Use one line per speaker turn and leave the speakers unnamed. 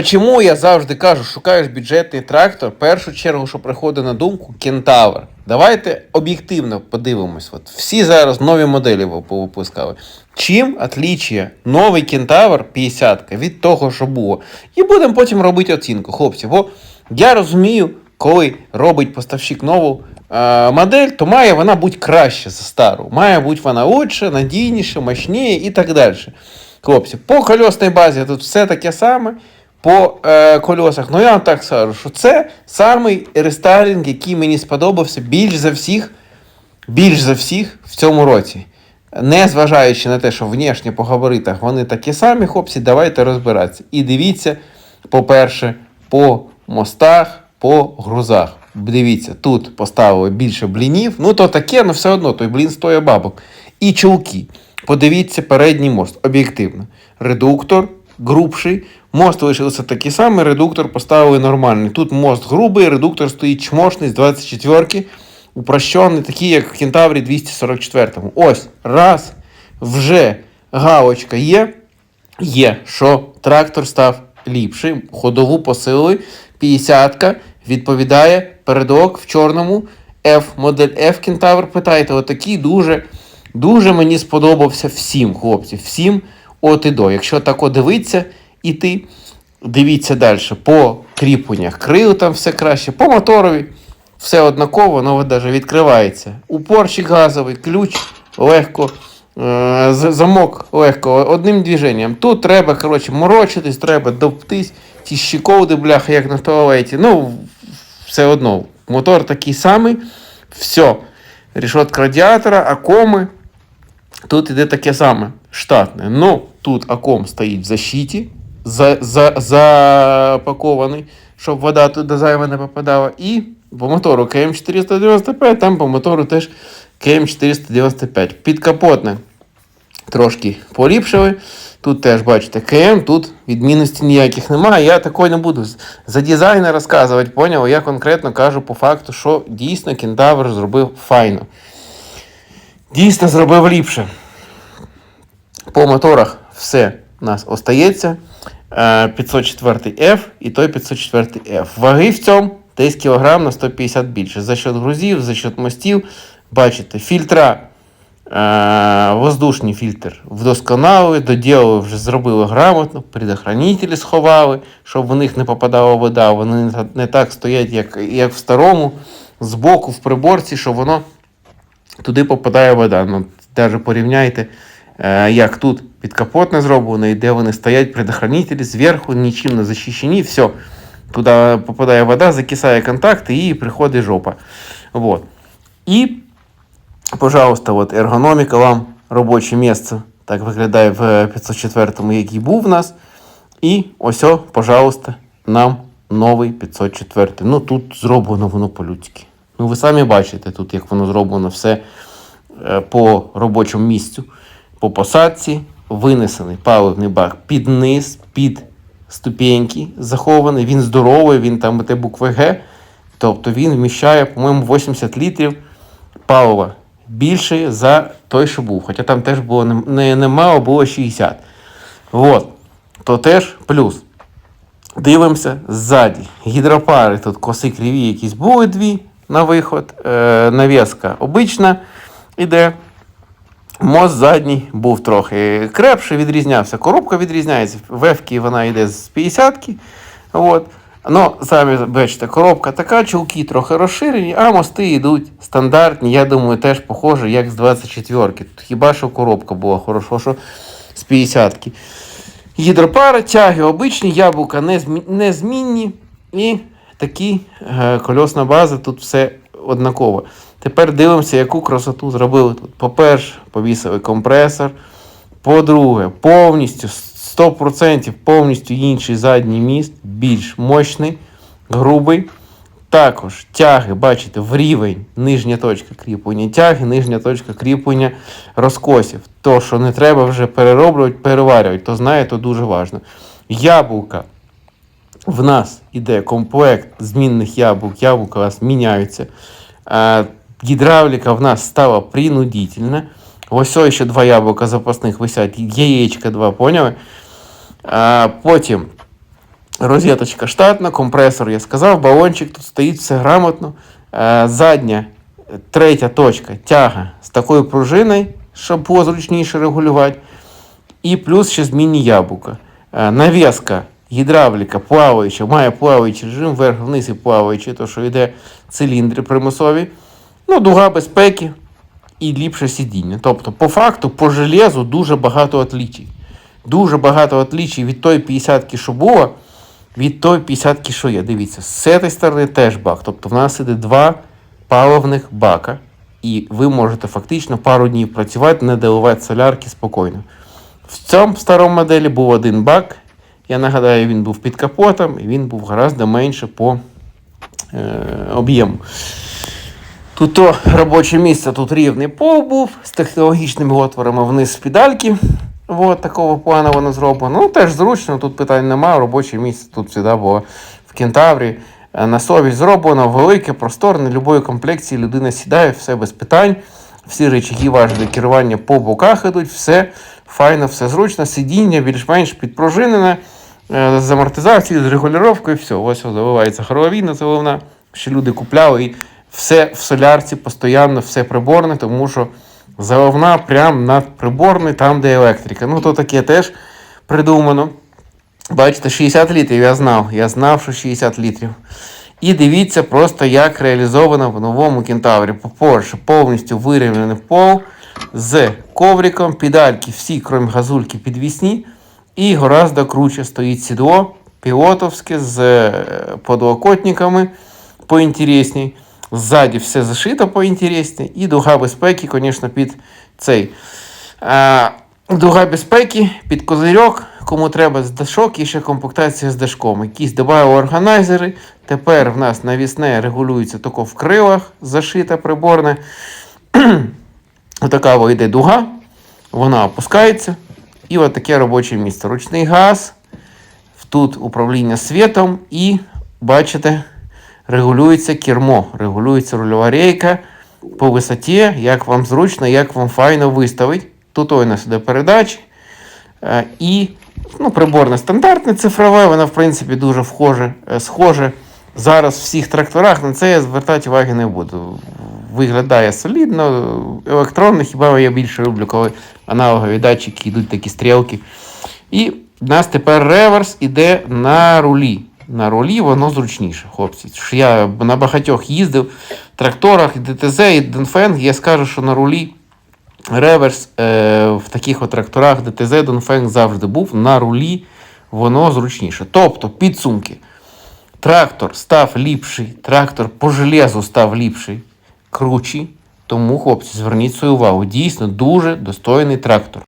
Чому я завжди кажу, шукаєш бюджетний трактор, в першу чергу, що приходить на думку, кентавр. Давайте об'єктивно подивимось. От всі зараз нові моделі ви- повипускали. Чим отлічує новий кентавр 50 від того, що було? І будемо потім робити оцінку, хлопці. Бо я розумію, коли робить поставщик нову е, модель, то має вона бути краще за стару. Має бути вона лучше, надійніше, мощніше і так далі. Хлопці, по кольосній базі тут все таке саме. По е, кольосах, ну я вам так скажу, що це самий рестайлінг, який мені сподобався більш за всіх, більш за всіх в цьому році. Не зважаючи на те, що внешне по габаритах вони такі самі, хлопці, давайте розбиратися. І дивіться, по-перше, по мостах, по грузах. Дивіться, тут поставили більше блінів, ну то таке, але все одно той блін стоїть бабок. І чулки. Подивіться передній мост, об'єктивно. Редуктор грубший, мост лишився такий самий, редуктор поставили нормальний. Тут мост грубий, редуктор стоїть чмошний з 24-ки, упрощений, такий, як в Кентаврі 244. Ось, раз, вже галочка є, є, що трактор став ліпший, ходову посилили, 50-ка відповідає передок в чорному F, модель F Кентавр, питаєте, отакий дуже, дуже мені сподобався всім, хлопці, всім от і до. Якщо так от дивитися, іти, дивіться далі, по кріпленнях крил там все краще, по моторові все однаково, воно навіть відкривається. Упорчик газовий, ключ легко. е, Замок легко одним движенням. Тут треба, коротше, морочитись, треба доптись, ті щеколди, бляха, як на туалеті. Ну, все одно. Мотор такий самий. Все. Решетка радіатора, акоми. Тут іде таке саме штатне. Ну, тут аком стоїть в защиті, за, за, запакований, щоб вода туди зайва не попадала. І по мотору КМ495, там по мотору теж КМ495. Підкапотне трошки поліпшили. Тут теж бачите КМ, тут відмінностей ніяких немає. Я такої не буду за дизайн розказувати, поняв? Я конкретно кажу по факту, що дійсно кентавр зробив файно. Дійсно зробив ліпше. По моторах все у нас остається. Е, 504 F і той 504 F. Ваги в цьому десь кілограм на 150 більше. За счет грузів, за счет мостів. Бачите, фільтра, е, воздушний фільтр вдосконалили, доділили, вже зробили грамотно, предохранителі сховали, щоб в них не попадала вода. Вони не так стоять, як, як в старому, збоку, в приборці, що воно туди попадає вода. Ну, навіть порівняйте, е, як тут підкапотне зроблено, і де вони стоять, предохранителі, зверху, нічим не захищені, все. Туди попадає вода, закисає контакт і приходить жопа. Вот. І, пожалуйста, от ергономіка вам робоче місце. Так виглядає в 504, який був в нас. І ось, пожалуйста, нам новий 504. Ну тут зроблено воно по-людськи. Ну, ви самі бачите тут, як воно зроблено все е, по робочому місцю, по посадці, винесений паливний бак під низ, під ступеньки захований. Він здоровий, він там те букви Г. Тобто він вміщає, по-моєму, 80 літрів палива більше за той, що був. Хоча там теж було не, не, немало, було 60. Вот. То теж плюс. Дивимося ззаді. Гідропари тут коси криві якісь були дві на виход. Е, навіска обична іде. Мост задній був трохи крепший, відрізнявся. Коробка відрізняється. В вона йде з 50-ки. От. Ну, самі бачите, коробка така, чулки трохи розширені, а мости йдуть стандартні. Я думаю, теж похоже, як з 24-ки. Хіба що коробка була хорошо, що з 50-ки. Гідропари, тяги обичні, яблука незмінні. І такі е, кольосна база, тут все однаково. Тепер дивимося, яку красоту зробили тут. По-перше, повісили компресор. По-друге, повністю 100% повністю інший задній міст, більш мощний, грубий. Також тяги, бачите, в рівень нижня точка кріплення тяги, нижня точка кріплення розкосів. То, що не треба вже перероблювати, переварювати, то знає, то дуже важливо. Яблука. В нас іде комплект змінних яблук, яблука у нас міняються. Гідравліка в нас стала принудительна. Ось ось ще два яблука запасних висять, яєчка два, поняли? А, потім Розеточка штатна, компресор, я сказав, балончик тут стоїть все грамотно. Е, задня, третя точка, тяга з такою пружиною, щоб було зручніше регулювати. І плюс ще змінні яблука. Е, навіска, гідравліка, плаваюча, має плаваючий режим, вверх-вниз і плаваючий, то що йде циліндри примусові. Ну, дуга безпеки і ліпше сидіння. Тобто, по факту, по железу дуже багато отлічій. Дуже багато отлічій від тої 50-ки, що було, від тої 50-ки, що є. Дивіться, з цієї сторони теж бак. Тобто в нас іде два паливних бака. І ви можете фактично пару днів працювати, не доливати солярки спокійно. В цьому старому моделі був один бак. Я нагадаю, він був під капотом, і він був гораздо менше по е, об'єму. Тут то робоче місце, тут рівний пол був з технологічними отворами вниз педальки. От, такого плану воно зроблено. Ну, теж зручно, тут питань немає. Робоче місце тут завжди було в кентаврі. Е, На совість зроблено, велике, просторне, любої комплекції людина сідає, все без питань. Всі речаги важливі керування по боках ідуть, все файно, все зручно, сидіння більш-менш підпружинене, е, з амортизацією, з регулювання, все. Ось заливається це головна. Ще люди купляли все в солярці, постійно, все приборне, тому що заливна прямо над приборною, там, де електрика. Ну, то таке теж придумано. Бачите, 60 літрів я знав. Я знав, що 60 літрів. І дивіться просто, як реалізовано в новому кентаврі. По-перше, повністю вирівняний пол з ковриком, педальки всі, крім газульки, підвісні. І гораздо круче стоїть сідло пілотовське з е, подлокотниками поінтересній. Ззаді все зашито поінтересній. І дуга безпеки, звісно, під цей. А, дуга безпеки під козирьок, кому треба з дашок і ще комплектація з дашком. Якісь додали органайзери. Тепер в нас навісне регулюється тако в крилах, зашита приборне. Отака йде дуга, вона опускається. І от таке робоче місце. Ручний газ, тут управління світом і, бачите, регулюється кермо, регулюється рульова рейка по висоті, як вам зручно, як вам файно виставить. Тут у нас іде передач. Е, І ну, приборне стандартне цифрове, воно, в принципі, дуже вхоже, е, схоже. Зараз в всіх тракторах на це я звертати уваги не буду. Виглядає солідно, електронно, хіба я більше люблю, коли аналогові датчики йдуть такі стрілки. І в нас тепер реверс іде на рулі. На рулі воно зручніше, хлопці. Що Я на багатьох їздив тракторах, ДТЗ, і Донфенг. Я скажу, що на рулі реверс е, в таких от тракторах ДТЗ Донфенг завжди був. На рулі воно зручніше. Тобто, підсумки. Трактор став ліпший, трактор по железу став ліпший, кручий. Тому, хлопці, зверніть свою увагу. Дійсно дуже достойний трактор.